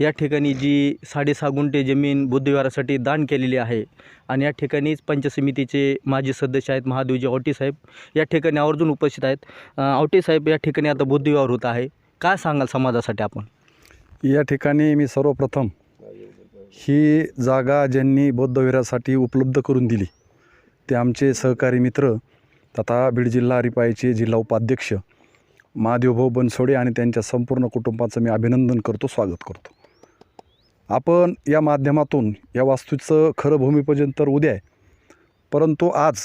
या ठिकाणी जी साडेसहा गुंठे जमीन बुद्धविहारासाठी दान केलेली आहे आणि या ठिकाणीच पंचसमितीचे माजी सदस्य आहेत महादेवजी आवटे साहेब. या ठिकाणी आवर्जून उपस्थित आहेत. अ, आवटे साहेब या ठिकाणी आता बुद्धविहार होत आहे. काय सांगाल समाजासाठी आपण? या ठिकाणी मी सर्वप्रथम ही जागा ज्यांनी बौद्धविहारासाठी उपलब्ध करून दिली ते आमचे सहकारी मित्र तथा बीड जिल्हा हरिपाईचे जिल्हा उपाध्यक्ष महादेवभाऊ बनसोडे आणि त्यांच्या संपूर्ण कुटुंबाचं मी अभिनंदन करतो स्वागत करतो. आपण या माध्यमातून या वास्तूचं खरं भूमिपूजन तर उद्या आहे. परंतु आज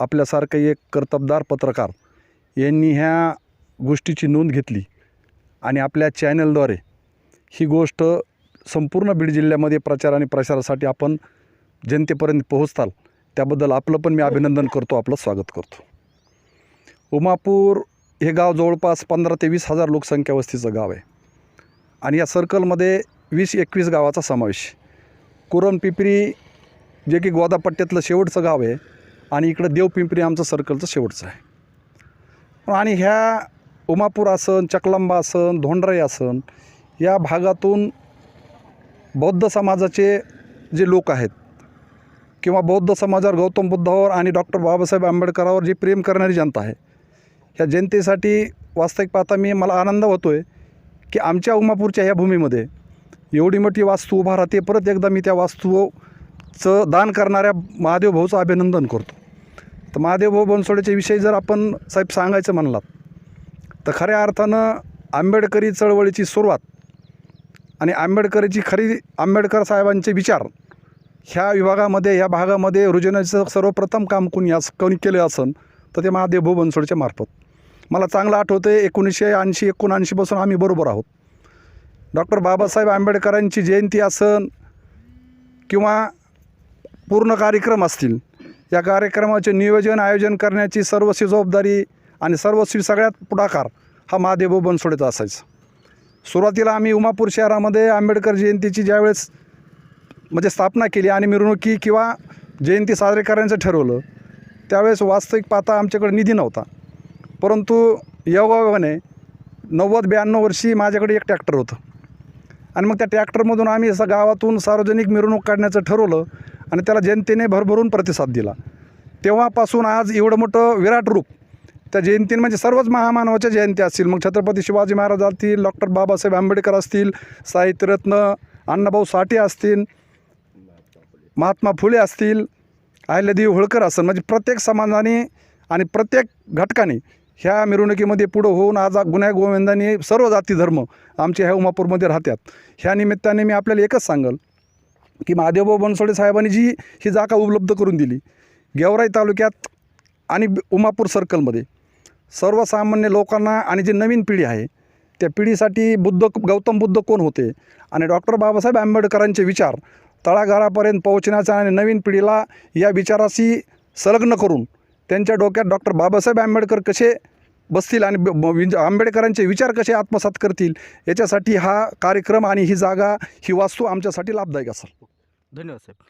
आपल्यासारखं एक कर्तबदार पत्रकार यांनी ह्या गोष्टीची नोंद घेतली आणि आपल्या चॅनलद्वारे ही गोष्ट संपूर्ण बीड जिल्ह्यामध्ये प्रचार आणि प्रसारासाठी आपण जनतेपर्यंत पोहोचताल त्याबद्दल आपलं पण मी अभिनंदन करतो आपलं स्वागत करतो. उमापूर हे गाव जवळपास पंधरा ते वीस हजार लोकसंख्या वस्तीचं गाव आहे. आणि या सर्कलमध्ये वीस एकवीस गावाचा समावेश. कुरण पिंपरी जे की गोदापट्ट्यातलं शेवटचं गाव आहे आणि इकडं देवपिंपरी आमचं सर्कलचं शेवटचं आहे. आणि ह्या उमापूर आसन चकलंबा आसन धोंडराई आसन या भागातून बौद्ध समाजाचे जे लोक आहेत किंवा बौद्ध समाजावर गौतम बुद्धावर आणि डॉक्टर बाबासाहेब आंबेडकरावर जी प्रेम करणारी जनता आहे ह्या जनतेसाठी वास्तविक पाहता मी मला आनंद होतो आहे की आमच्या उमापूरच्या ह्या भूमीमध्ये एवढी मोठी वास्तू उभा राहते परत एकदा मी त्या वास्तूचं दान करणाऱ्या महादेव भाऊचं अभिनंदन करतो. तर महादेव भाऊ बनसोडेच्या विषयी जर आपण साहेब सांगायचं म्हणलात तर खऱ्या अर्थानं आंबेडकरी चळवळीची सुरुवात आणि आंबेडकरीची खरी आंबेडकर साहेबांचे विचार ह्या विभागामध्ये ह्या भागामध्ये रुजवण्याचं सर्वप्रथम काम कोणी अस कोणी केलं असन तर ते महादेव भाऊ बनसोडच्या मार्फत. मला चांगलं आठवतं आहे एकोणीसशे ऐंशी एकोणऐंशीपासून आम्ही बरोबर आहोत. डॉक्टर बाबासाहेब आंबेडकरांची जयंती असन किंवा पूर्ण कार्यक्रम असतील या कार्यक्रमाचे नियोजन आयोजन करण्याची सर्वस्वी जबाबदारी आणि सर्वस्वी सगळ्यात पुढाकार हा महादेव बनसोडेचा असायचा. सुरुवातीला आम्ही उमापूर शहरामध्ये आंबेडकर जयंतीची ज्यावेळेस म्हणजे स्थापना केली आणि मिरवणुकी किंवा जयंती साजरी करण्याचं ठरवलं त्यावेळेस वास्तविक पाहता आमच्याकडे निधी नव्हता. परंतु योगायोगाने नव्वद ब्याण्णव वर्षी माझ्याकडे एक ट्रॅक्टर होतं. आणि मग त्या ट्रॅक्टरमधून आम्ही असं गावातून सार्वजनिक मिरवणूक काढण्याचं ठरवलं आणि त्याला जनतेने भरभरून प्रतिसाद दिला. तेव्हापासून आज एवढं मोठं विराट रूप. त्या जयंती म्हणजे सर्वच महामानवाच्या जयंती असतील. मग छत्रपती शिवाजी महाराज असतील डॉक्टर बाबासाहेब आंबेडकर असतील साहित्यरत्न अण्णाभाऊ साठे असतील महात्मा फुले असतील अहिल्यादेवी होळकर असेल म्हणजे प्रत्येक समाजाने आणि प्रत्येक घटकाने ह्या मिरवणुकीमध्ये पुढं होऊन आज गुन्ह्या गोविंदाने सर्व जाती धर्म आमच्या ह्या उमापूरमध्ये राहतात ह्या निमित्ताने मी आपल्याला एकच सांगल की महादेवभाऊ बनसोडे साहेबांनी जी ही जागा उपलब्ध करून दिली. गेवराई तालुक्यात आणि उमापूर सर्कलमध्ये सर्वसामान्य लोकांना आणि जी नवीन पिढी आहे त्या पिढीसाठी बुद्ध गौतम बुद्ध कोण होते? आणि डॉक्टर बाबासाहेब आंबेडकरांचे विचार तळागाळापर्यंत पोहोचण्याचा आणि नवीन पिढीला या विचाराशी संलग्न करून त्यांच्या डोक्यात डॉक्टर बाबासाहेब आंबेडकर कसे बसतील आणि ब- ब- आंबेडकरांचे विचार कसे आत्मसात करतील याच्यासाठी हा कार्यक्रम आणि ही जागा ही वास्तू आमच्यासाठी लाभदायक असेल. धन्यवाद साहेब.